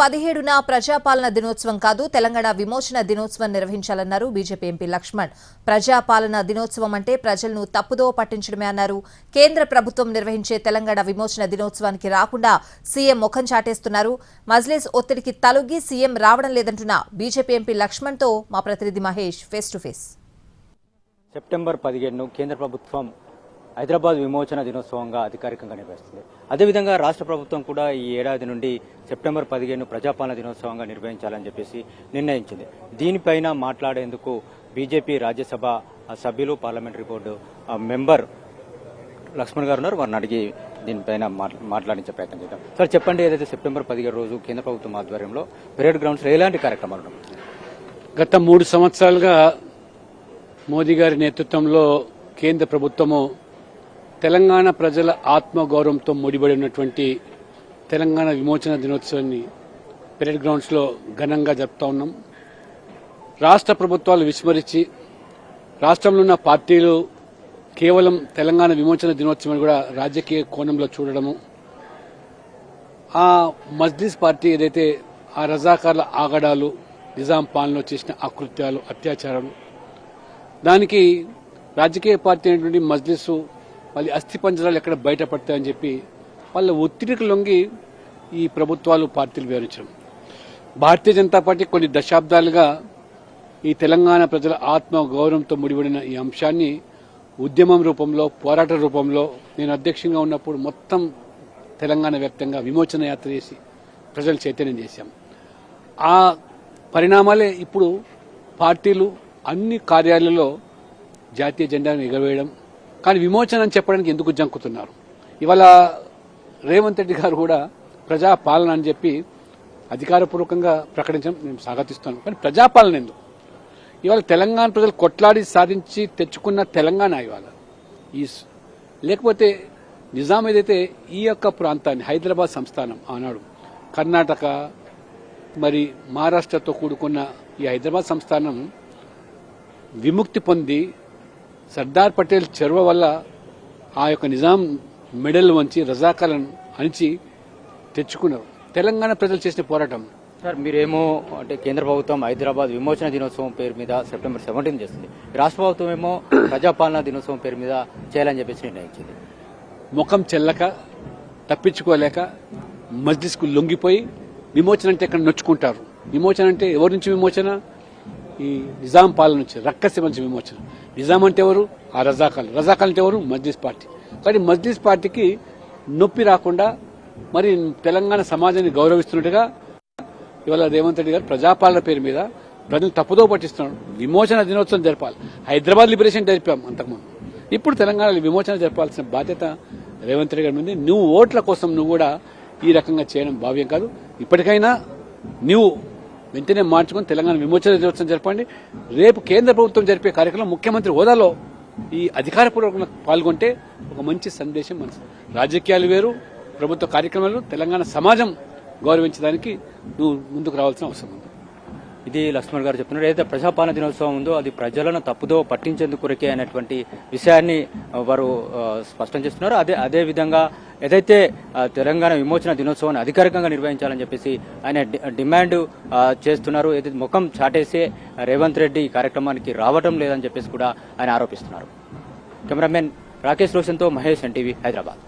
పదిహేడున ప్రజాపాలన దినోత్సవం కాదు తెలంగాణ విమోచన దినోత్సవం నిర్వహించాలన్నారు బీజేపీ ఎంపీ లక్ష్మణ్. ప్రజాపాలన దినోత్సవం అంటే ప్రజలను తప్పుదో పట్టించడమే అన్నారు. కేంద్ర ప్రభుత్వం నిర్వహించే తెలంగాణ విమోచన దినోత్సవానికి రాకుండా సీఎం ముఖం చాటేస్తున్నారు. మజ్లిస్ ఒత్తిడికి తలొగ్గి సీఎం రావడం లేదంటున్న బీజేపీ ఎంపీ లక్ష్మణ్తో మా ప్రతినిధి Mahesh face to face. September పదిహేడును కేంద్ర ప్రభుత్వం హైదరాబాద్ విమోచన దినోత్సవంగా అధికారికంగా నిర్వహిస్తుంది. అదేవిధంగా రాష్ట్ర ప్రభుత్వం కూడా ఈ ఏడాది నుండి సెప్టెంబర్ పదిహేను ప్రజాపాలన దినోత్సవంగా నిర్వహించాలని చెప్పేసి నిర్ణయించింది. దీనిపైన మాట్లాడేందుకు బీజేపీ రాజ్యసభ సభ్యులు పార్లమెంటరీ బోర్డు మెంబర్ లక్ష్మణ్ గారు ఉన్నారు. వారిని అడిగి దీనిపైన మాట్లా- మాట్లాడించే ప్రయత్నం చేద్దాం. సార్ చెప్పండి ఏదైతే సెప్టెంబర్ పదిహేడు రోజు కేంద్ర ప్రభుత్వం ఆధ్వర్యంలో పెరేడ్ గ్రౌండ్స్లో ఎలాంటి కార్యక్రమాలు గత మూడు సంవత్సరాలుగా మోదీ గారి నేతృత్వంలో కేంద్ర ప్రభుత్వము తెలంగాణ ప్రజల ఆత్మగౌరవంతో ముడిపడి ఉన్నటువంటి తెలంగాణ విమోచన దినోత్సవాన్ని పెరేడ్ గ్రౌండ్స్లో ఘనంగా జరుపుతా ఉన్నాం. రాష్ట్ర ప్రభుత్వాలు విస్మరించి రాష్ట్రంలో ఉన్న పార్టీలు కేవలం తెలంగాణ విమోచన దినోత్సవాన్ని కూడా రాజకీయ కోణంలో చూడడము. ఆ మజ్లిస్ పార్టీ ఏదైతే ఆ రజాకార్ల ఆగడాలు నిజాం పాలనలో చేసిన అకృత్యాలు అత్యాచారాలు దానికి రాజకీయ పార్టీ అయినటువంటి మజ్లిస్ మళ్ళీ అస్థి పంజరాలు ఎక్కడ బయటపడతాయని చెప్పి వాళ్ళ ఒత్తిడికి లొంగి ఈ ప్రభుత్వాలు పార్టీలు వివరించడం భారతీయ జనతా పార్టీ కొన్ని దశాబ్దాలుగా ఈ తెలంగాణ ప్రజల ఆత్మ గౌరవంతో ముడిపడిన ఈ అంశాన్ని ఉద్యమం రూపంలో పోరాట రూపంలో నేను అధ్యక్షంగా ఉన్నప్పుడు మొత్తం తెలంగాణ వ్యాప్తంగా విమోచన యాత్ర చేసి ప్రజలు చైతన్యం చేశాం. ఆ పరిణామాలే ఇప్పుడు పార్టీలు అన్ని కార్యాలయాల్లో జాతీయ జెండాను ఎగరవేయడం కానీ విమోచన అని చెప్పడానికి ఎందుకు జంకుతున్నారు? ఇవాళ రేవంత్ రెడ్డి గారు కూడా ప్రజాపాలన అని చెప్పి అధికారపూర్వకంగా ప్రకటించడం నేను స్వాగతిస్తాను. కానీ ప్రజాపాలన ఎందుకు? ఇవాళ తెలంగాణ ప్రజలు కొట్లాడి సాధించి తెచ్చుకున్న తెలంగాణ ఇవాళ. ఈ లేకపోతే నిజాం ఏదైతే ఈ యొక్క ప్రాంతాన్ని హైదరాబాద్ సంస్థానం ఆనాడు కర్ణాటక మరి మహారాష్ట్రతో కూడుకున్న ఈ హైదరాబాద్ సంస్థానం విముక్తి పొంది సర్దార్ పటేల్ చొరవ వల్ల ఆ యొక్క నిజాం మెడల్ వంచి రజాకాలను అణిచి తెచ్చుకున్నారు. తెలంగాణ ప్రజలు చేసిన పోరాటం. సార్ మీరేమో అంటే కేంద్ర ప్రభుత్వం హైదరాబాద్ విమోచన దినోత్సవం పేరు మీద సెప్టెంబర్ సెవెంటీన్ చేస్తుంది రాష్ట్ర ప్రభుత్వం ఏమో ప్రజాపాలన దినోత్సవం పేరు మీద చేయాలని చెప్పేసి నిర్ణయించింది. ముఖం చెల్లక తప్పించుకోలేక మజ్లిస్కు లొంగిపోయి విమోచన అంటే ఇక్కడ నొచ్చుకుంటారు. విమోచన అంటే ఎవరి నుంచి విమోచన? ఈ నిజాం పాలన నుంచి రక్కసి నుంచి విమోచన. నిజాం అంటే ఎవరు? ఆ రజాకాలు. రజాకాలు అంటే ఎవరు? మజ్లిస్ పార్టీ. కానీ మజ్లిస్ పార్టీకి నొప్పి రాకుండా మరి తెలంగాణ సమాజాన్ని గౌరవిస్తున్నట్టుగా ఇవాళ రేవంత్ రెడ్డి గారు ప్రజాపాలన పేరు మీద ప్రజలు తప్పుదో పట్టిస్తున్నాడు విమోచన దినోత్సవం జరపాలి. హైదరాబాద్ లిబరేషన్ జరిపాం అంతకుముందు. ఇప్పుడు తెలంగాణలో విమోచన జరపాల్సిన బాధ్యత రేవంత్ రెడ్డి గారి ఉంది నువ్వు ఓట్ల కోసం నువ్వు కూడా ఈ రకంగా చేయడం భావ్యం కాదు. ఇప్పటికైనా నువ్వు వెంటనే మార్చుకొని తెలంగాణ విమోచన దినోత్సవం జరపండి. రేపు కేంద్ర ప్రభుత్వం జరిపే కార్యక్రమం ముఖ్యమంత్రి హోదాలో ఈ అధికారపూర్వకంగా పాల్గొంటే ఒక మంచి సందేశం మన రాజకీయాలు వేరు ప్రభుత్వ కార్యక్రమాలు తెలంగాణ సమాజం గౌరవించడానికి నువ్వు ముందుకు రావాల్సిన అవసరం ఉంది. ఇది లక్ష్మణ్ గారు చెప్తున్నారు. ఏదైతే ప్రజాపాలన దినోత్సవం ఉందో అది ప్రజలను తప్పుదో పట్టించేందుకురకే అనేటువంటి విషయాన్ని వారు స్పష్టం చేస్తున్నారు. అదే అదే విధంగా ఏదైతే తెలంగాణ విమోచన దినోత్సవాన్ని అధికారికంగా నిర్వహించాలని చెప్పేసి ఆయన డిమాండ్ చేస్తున్నారు. ఏదైతే ముఖం చాటేసే రేవంత్ రెడ్డి ఈ కార్యక్రమానికి రావటం లేదని చెప్పేసి కూడా ఆయన ఆరోపిస్తున్నారు. కెమెరామెన్ రాకేష్ రోషన్తో మహేష్ ఎన్టీవీ హైదరాబాద్.